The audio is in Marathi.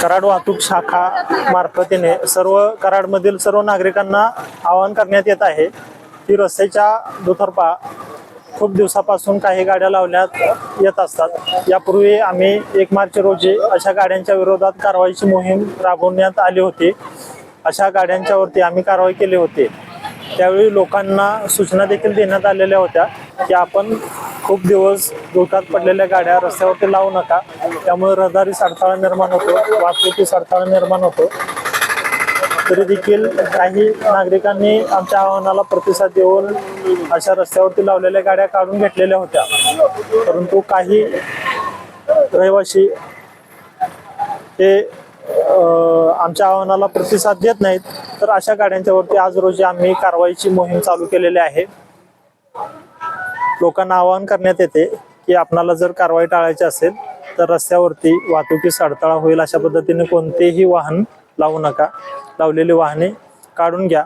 कराड वाहतूक शाखा मार्फतीने सर्व कराडमधील सर्व नागरिकांना आवाहन करण्यात येत आहे. की रस्त्याच्या दुतर्फा खूप दिवसापासून काही गाड्या लावण्यात येत असतात. यापूर्वी आम्ही एक मार्च रोजी अशा गाड्यांच्या विरोधात कारवाईची मोहीम राबवण्यात आली होती. अशा गाड्यांच्यावरती आम्ही कारवाई केली होती. त्यावेळी लोकांना सूचना देखील देण्यात आलेल्या होत्या. की आपण खूप दिवस धोक्यात पडलेल्या गाड्या रस्त्यावरती लावू नका. त्यामुळे रहदारीस अडथळा निर्माण होतो वाहतुकीस अडथळा निर्माण होतो. तरी देखील काही नागरिकांनी आमच्या आव्हानाला प्रतिसाद देऊन अशा रस्त्यावरती लावलेल्या गाड्या काढून घेतलेल्या होत्या. परंतु काही रहिवासी हे आमच्या आव्हानाला प्रतिसाद देत नाहीत. तर अशा गाड्यांच्यावरती आज रोजी आम्ही कारवाईची मोहीम चालू केलेली आहे. लोकांना आवाहन करण्यात येते की आपणाला जर कारवाई टाळायची असेल तर रस्त्यावरती वाहतुकीस अडथळा होईल अशा पद्धतीने कोणतेही वाहन लावू नका. लावलेली वाहने काढून घ्या.